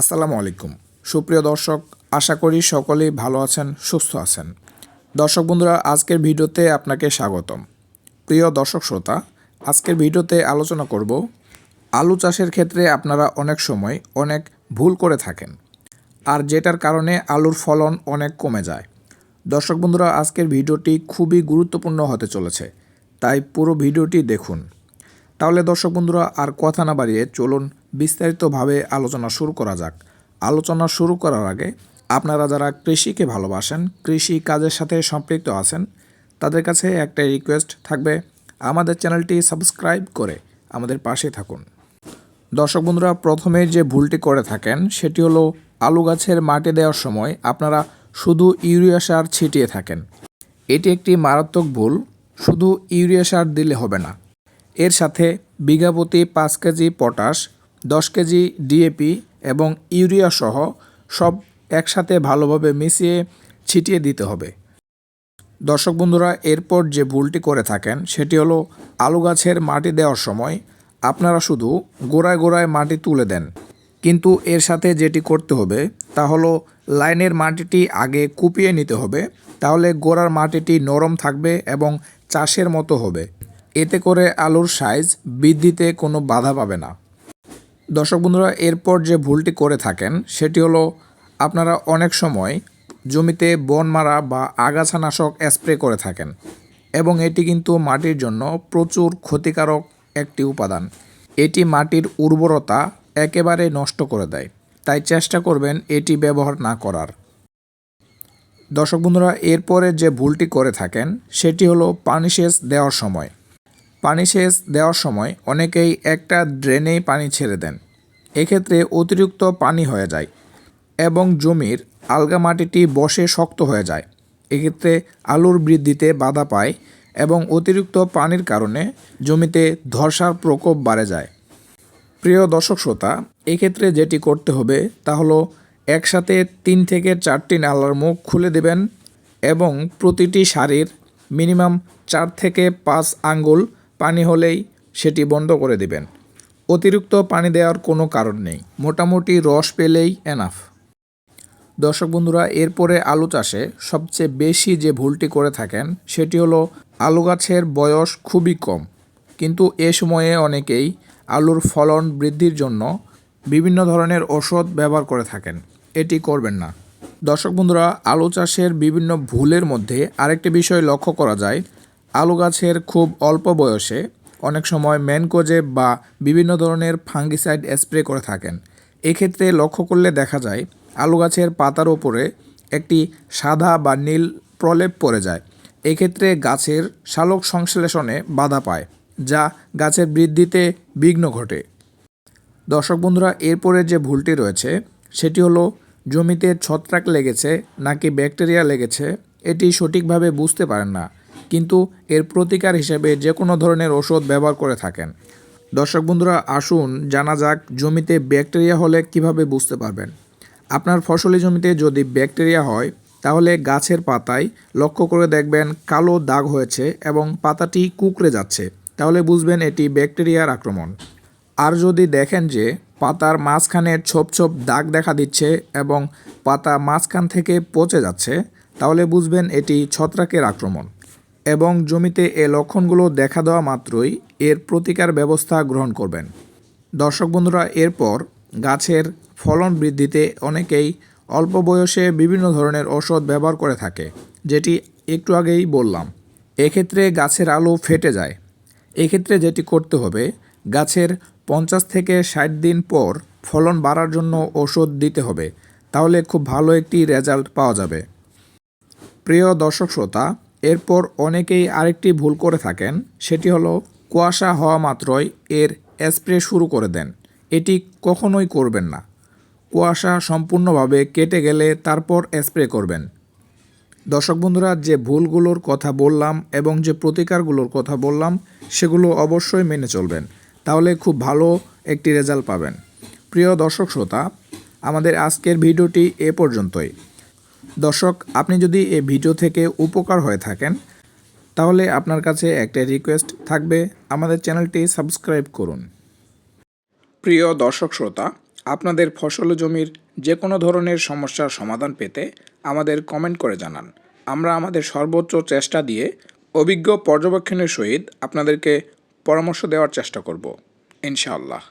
আসসালামু আলাইকুম। সুপ্রিয় দর্শক, আশা করি সকলেই ভালো আছেন, সুস্থ আছেন। দর্শক বন্ধুরা, আজকের ভিডিওতে আপনাকে স্বাগতম। প্রিয় দর্শক শ্রোতা, আজকের ভিডিওতে আলোচনা করব, আলু চাষের ক্ষেত্রে আপনারা অনেক সময় অনেক ভুল করে থাকেন, আর যেটার কারণে আলুর ফলন অনেক কমে যায়। দর্শক বন্ধুরা, আজকের ভিডিওটি খুবই গুরুত্বপূর্ণ হতে চলেছে, তাই পুরো ভিডিওটি দেখুন। তাহলে দর্শক বন্ধুরা, আর কথা না বাড়িয়ে চলুন বিস্তারিতভাবে আলোচনা শুরু করা যাক। আলোচনা শুরু করার আগে আপনারা যারা কৃষিকে ভালোবাসেন, কৃষি কাজের সাথে সম্পৃক্ত আছেন, তাদের কাছে একটা রিকোয়েস্ট থাকবে। আমাদের চ্যানেলটি সাবস্ক্রাইব করে আমাদের পাশে থাকুন। দর্শক বন্ধুরা, প্রথমে যে ভুলটি করে থাকেন, সেটি হলো আলু গাছের মাটি দেওয়ার সময় আপনারা শুধু ইউরিয়া সার ছিটিয়ে থাকেন। এটি একটি মারাত্মক ভুল, শুধু ইউরিয়া সার দিলে হবে না। এর সাথে বিঘা প্রতি পাঁচ কেজি পটাশ দশ কেজি ডিএপি এবং ইউরিয়া সহ সব একসাথে ভালোভাবে মিশিয়ে ছিটিয়ে দিতে হবে। দর্শক বন্ধুরা, এরপর যে ভুলটি করে থাকেন সেটি হলো আলু গাছের মাটি দেওয়ার সময় আপনারা শুধু গোড়ায় গোড়ায় মাটি তুলে দেন। কিন্তু এর সাথে যেটি করতে হবে তা হলো লাইনের মাটিটি আগে কুপিয়ে নিতে হবে, তাহলে গোড়ার মাটিটি নরম থাকবে এবং চাষের মতো হবে। এতে করে আলুর সাইজ বৃদ্ধিতে কোনো বাধা পাবে না। দর্শক বন্ধুরা, এরপর যে ভুলটি করে থাকেন, সেটি হলো আপনারা অনেক সময় জমিতে বন মারা বা আগাছানাশক স্প্রে করে থাকেন এবং এটি কিন্তু মাটির জন্য প্রচুর ক্ষতিকারক একটি উপাদান। এটি মাটির উর্বরতা একেবারে নষ্ট করে দেয়, তাই চেষ্টা করবেন এটি ব্যবহার না করার। দর্শক বন্ধুরা, এরপরে যে ভুলটি করে থাকেন, সেটি হলো পানি সেচ দেওয়ার সময়। পানি সেচ দেওয়ার সময় অনেকেই একটা ড্রেনেই পানি ছেড়ে দেন। এক্ষেত্রে অতিরিক্ত পানি হয়ে যায় এবং জমির আলগা মাটিটি বসে শক্ত হয়ে যায়। এক্ষেত্রে আলুর বৃদ্ধিতে বাধা পায় এবং অতিরিক্ত পানির কারণে জমিতে ধর্ষার প্রকোপ বাড়ে যায়। প্রিয় দর্শক শ্রোতা, এক্ষেত্রে যেটি করতে হবে তা হলো একসাথে তিন থেকে চারটি নালার মুখ খুলে দেবেন এবং প্রতিটি সারির মিনিমাম চার থেকে পাঁচ আঙ্গুল পানি হলেই সেটি বন্ধ করে দেবেন। অতিরিক্ত পানি দেওয়ার কোনো কারণ নেই। মোটামুটি রস পেলেই এনাফ দর্শক বন্ধুরা, এরপরে আলু চাষে সবচেয়ে বেশি যে ভুলটি করে থাকেন, সেটি হলো আলু গাছের বয়স খুবই কম। কিন্তু এ সময়ে অনেকেই আলুর ফলন বৃদ্ধির জন্য বিভিন্ন ধরনের ওষুধ ব্যবহার করে থাকেন। এটি করবেন না। দর্শক বন্ধুরা, আলু চাষের বিভিন্ন ভুলের মধ্যে আরেকটি বিষয় লক্ষ্য করা যায় আলু গাছের খুব অল্প বয়সে অনেক সময় ম্যানকোজে বা বিভিন্ন ধরনের ফাঙ্গিসাইড স্প্রে করে থাকেন। এক্ষেত্রে লক্ষ্য করলে দেখা যায়, আলু গাছের পাতার ওপরে একটি সাদা বা নীল প্রলেপ পড়ে যায়। এক্ষেত্রে গাছের শালক সংশ্লেষণে বাধা পায়, যা গাছের বৃদ্ধিতে বিঘ্ন ঘটে। দর্শক বন্ধুরা, এরপরে যে ভুলটি রয়েছে, সেটি হলো জমিতে ছত্রাক লেগেছে নাকি ব্যাকটেরিয়া লেগেছে, এটি সঠিকভাবে বুঝতে পারেন না। কিন্তু এর প্রতিকার হিসেবে যে কোনো ধরনের ওষুধ ব্যবহার করে থাকেন। দর্শক বন্ধুরা, আসুন জানা যাক জমিতে ব্যাকটেরিয়া হলে কীভাবে বুঝতে পারবেন। আপনার ফসলি জমিতে যদি ব্যাকটেরিয়া হয়, তাহলে গাছের পাতায় লক্ষ্য করে দেখবেন কালো দাগ হয়েছে এবং পাতাটি কুকড়ে যাচ্ছে। তাহলে বুঝবেন এটি ব্যাকটেরিয়ার আক্রমণ। আর যদি দেখেন যে পাতার মাঝখানে ছোপ ছোপ দাগ দেখা দিচ্ছে এবং পাতা মাঝখান থেকে পচে যাচ্ছে, তাহলে বুঝবেন এটি ছত্রাকের আক্রমণ। এবং জমিতে এ লক্ষণগুলো দেখা দেওয়া মাত্রই এর প্রতিকার ব্যবস্থা গ্রহণ করবেন। দর্শক বন্ধুরা, এরপর গাছের ফলন বৃদ্ধিতে অনেকেই অল্প বয়সে বিভিন্ন ধরনের ঔষধ ব্যবহার করে থাকে, যেটি একটু আগেই বললাম। এক্ষেত্রে গাছের আলো ফেটে যায়। এক্ষেত্রে যেটি করতে হবে, গাছের পঞ্চাশ থেকে ষাট দিন পর ফলন বাড়ার জন্য ওষুধ দিতে হবে। তাহলে খুব ভালো একটি রেজাল্ট পাওয়া যাবে। প্রিয় দর্শক শ্রোতা এরপর অনেকেই আরেকটি ভুল করে থাকেন, সেটি হলো কুয়াশা হওয়া মাত্রই এর স্প্রে শুরু করে দেন। এটি কখনোই করবেন না। কুয়াশা সম্পূর্ণভাবে কেটে গেলে তারপর স্প্রে করবেন। দর্শক বন্ধুরা, যে ভুলগুলোর কথা বললাম এবং যে প্রতিকারগুলোর কথা বললাম, সেগুলো অবশ্যই মেনে চলবেন। তাহলে খুব ভালো একটি রেজাল্ট পাবেন। প্রিয় দর্শক শ্রোতা, আমাদের আজকের ভিডিওটি এ পর্যন্তই। দর্শক, আপনি যদি এই ভিডিও থেকে উপকার হয়ে থাকেন, তাহলে আপনার কাছে একটা রিকোয়েস্ট থাকবে। আমাদের চ্যানেলটি সাবস্ক্রাইব করুন। প্রিয় দর্শক শ্রোতা, আপনাদের ফসল জমির যে কোনো ধরনের সমস্যার সমাধান পেতে আমাদের কমেন্ট করে জানান। আমরা আমাদের সর্বোচ্চ চেষ্টা দিয়ে অভিজ্ঞ পর্যবেক্ষণের সহিত আপনাদেরকে পরামর্শ দেওয়ার চেষ্টা করব, ইনশাআল্লাহ।